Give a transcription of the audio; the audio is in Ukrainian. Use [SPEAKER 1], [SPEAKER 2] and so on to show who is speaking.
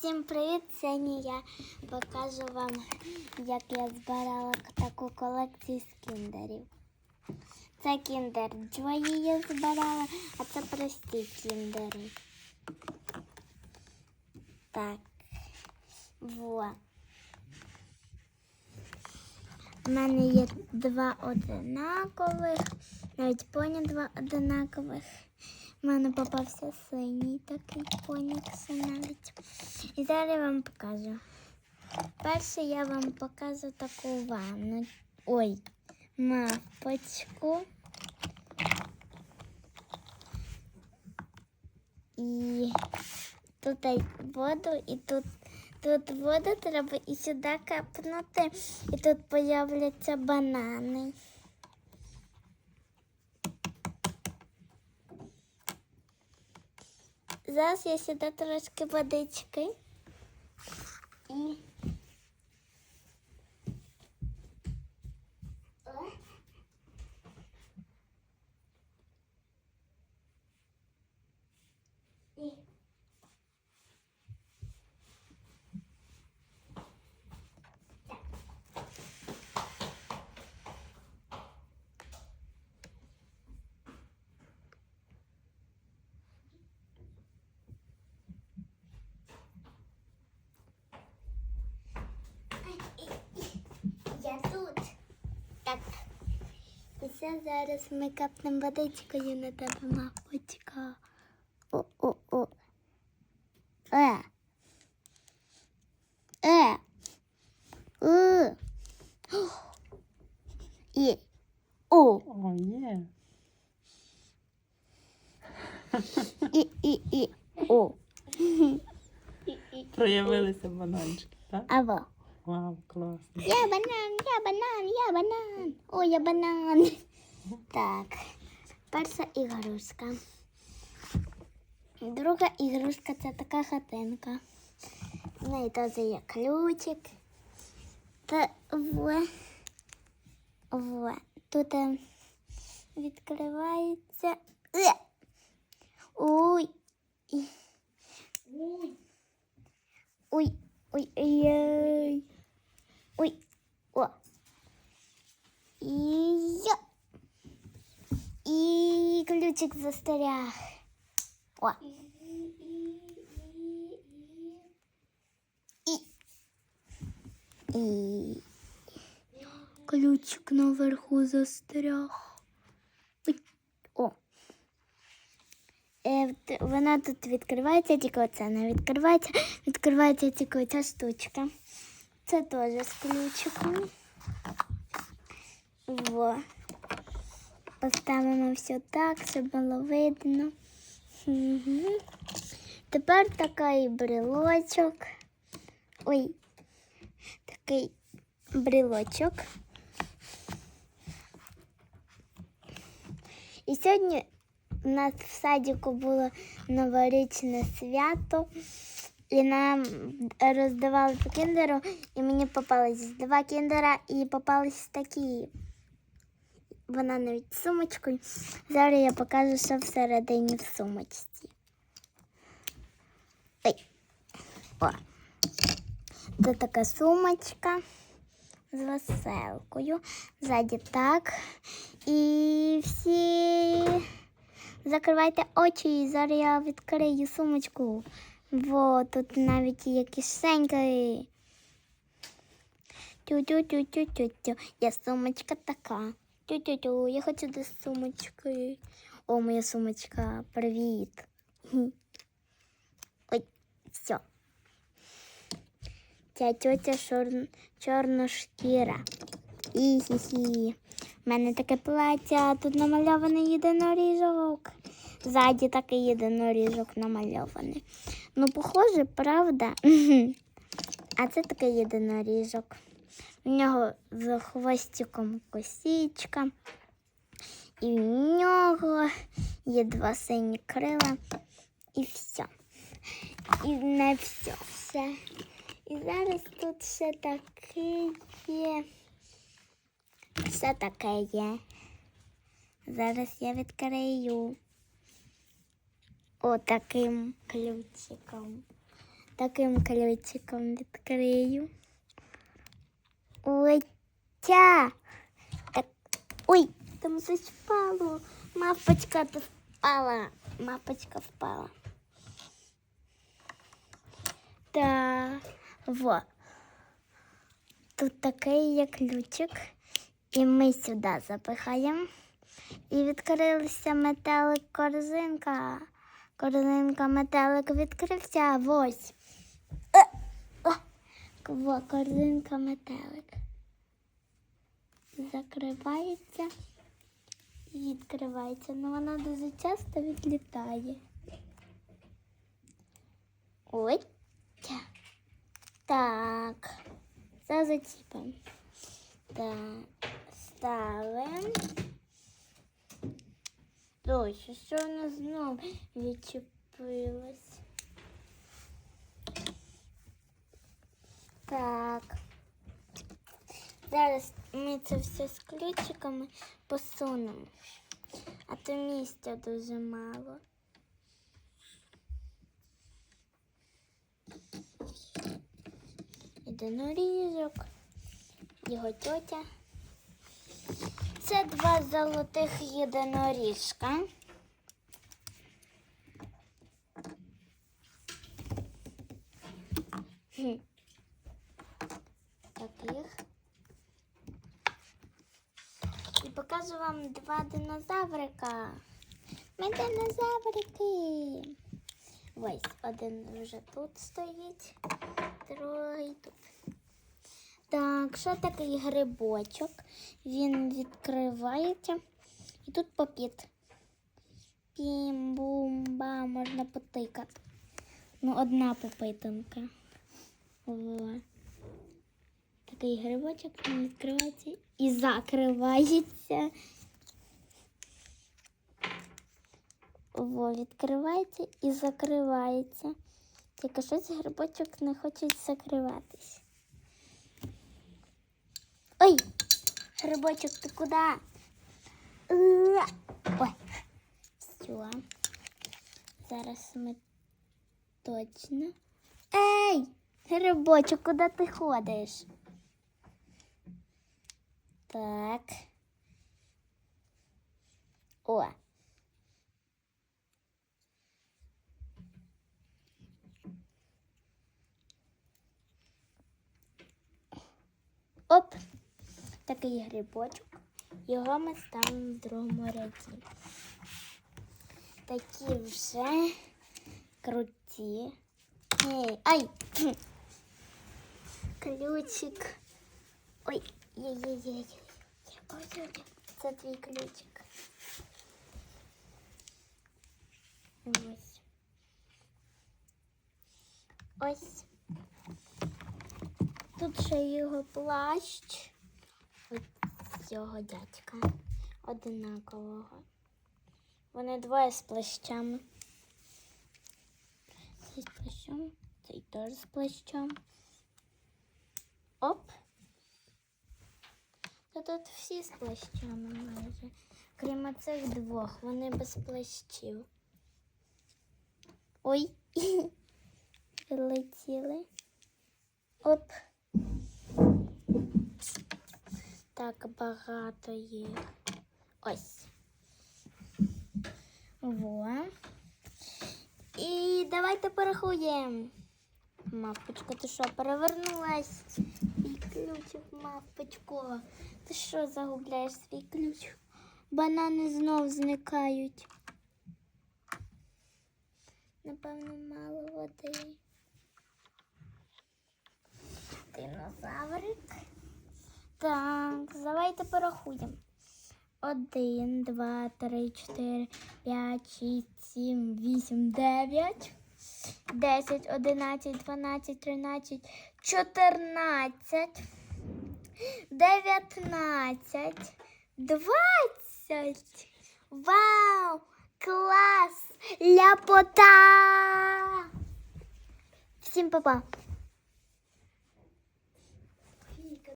[SPEAKER 1] Всім привіт! Сьогодні я покажу вам, як я збирала таку колекцію з кіндерів. Це кіндер Джої я збирала, а це прості кіндери. Так. Во. У мене є два одинакових, навіть поні два одинакових. У мене попався синій такий понікс навіть. І зараз я вам покажу. Перше я вам покажу таку ванну. Ой, мавпочку. І тут й воду, і тут, тут воду треба і сюди капнути, і тут появляться банани. Зараз я сюди трошки водички. І... Я тут. Так. І все зараз ми капнемо водичкою на тебе, мапочка. О-о-о. Е. Е. Е. І. О.
[SPEAKER 2] О, є.
[SPEAKER 1] І, і, і. О.
[SPEAKER 2] Проявилися бананчики, так?
[SPEAKER 1] Аво.
[SPEAKER 2] Вау, класно.
[SPEAKER 1] Я банан, я банан, я банан. О, я банан. Так. Перша ігрушка. Друга ігрушка це така хатинка. В неї теж є ключик. Та в, в. Тут е, відкривається. Е! Ой. І- Ой. Ой. Ой. Ой. Ой. Ой. О. І я. І ключик застряг. О. І. І. Ключик наверху застряг. О. Е, вона тут відкривається, тільки оце не відкривається. Відкривається тільки оця штучка. Це теж з ключиком. Во. Поставимо все так, щоб було видно. Угу. Тепер такий брелочок. Ой, такий брелочок. І сьогодні у нас в садіку було новорічне свято. І нам роздавали по кіндеру, і мені попались два кіндера і попались такі. Вона навіть сумочкою. Зараз я покажу, що всередині в сумочці. Ой. О. Це така сумочка з веселкою. Ззаді так. І всі закривайте очі, і зараз я відкрию сумочку. Во, тут навіть є кишеньки. Тю-тю-тю-тю-тю-тю. Я сумочка така. Тю-тю-тю, я хочу до сумочки. О, моя сумочка, привіт. Ой, все. Ця тетя чор... чорношкіра. І-хі-хі. У мене таке плаття, тут намальований єдиноріжок. Ззаді такий єдиноріжок намальований. Ну, похоже, правда? А це такий єдиноріжок. У нього з хвостиком косічка. І в нього є два сині крила. І все. І не все. все. І зараз тут ще таке є. Все таке є. Зараз я відкрию отаким ключиком. таким ключиком відкрию. Ой, тя. Так. Ой, там щось впало. Мавпочка то впала. Мавпочка впала. Так, во. Тут такий є ключик. І ми сюди запихаємо. І відкрилася метелик корзинка. Корзинка метелик відкрився. Ось. Во, корзинка метелик. Закривається і відкривається. Ну вона дуже часто відлітає. Ой. Так. Це заціпимо. Так. Ставимо. Ой, що воно знов відчепилось. Так. Зараз ми це все з ключиками посунемо. А то місця дуже мало. Єдиноріжок, його тьотя. Це два золотих єдиноріжка. Хм. Таких. І покажу вам два динозаврика. Ми динозаврики. Ось один вже тут стоїть, другий тут. Так, що такий грибочок? Він відкривається. І тут попіт. Пім-бум-ба, можна потикати. Ну, одна попитанка. Во. Такий грибочок він відкривається і закривається. Во, відкривається і закривається. Тільки щось грибочок не хоче закриватись. Ой, грибочок, ти куди? Ой, все. Зараз ми точно. Ей, грибочок, куди ти ходиш? Так. О. Оп, такий грибочок. Його ми ставимо в другому ряді. Такі вже круті. Ей, ай! Ключик. Ой, Є-є-є. Це твій ключик. Ось. Ось. Тут ще його плащ. Ось цього дядька. Одинакового. Вони двоє з плащами. Цей з плащом, цей теж з плащом. Оп. Та тут всі з плащами майже. Крім цих двох, вони без плащів. Ой, прилетіли. Оп. Так багато їх. Ось. Во. І давайте порахуємо. Мавпочко, ти що, перевернулась? Ключик, мавпочко. Ти що загубляєш свій ключ? Банани знов зникають. Напевно, мало води. Динозаврик. Так, давайте порахуємо. Один, два, три, чотири, п'ять, шість, сім, вісім, дев'ять, десять, одинадцять, дванадцять, тринадцять, чотирнадцять, дев'ятнадцять, двадцять. Вау! Клас! Ляпота! Всім па-па!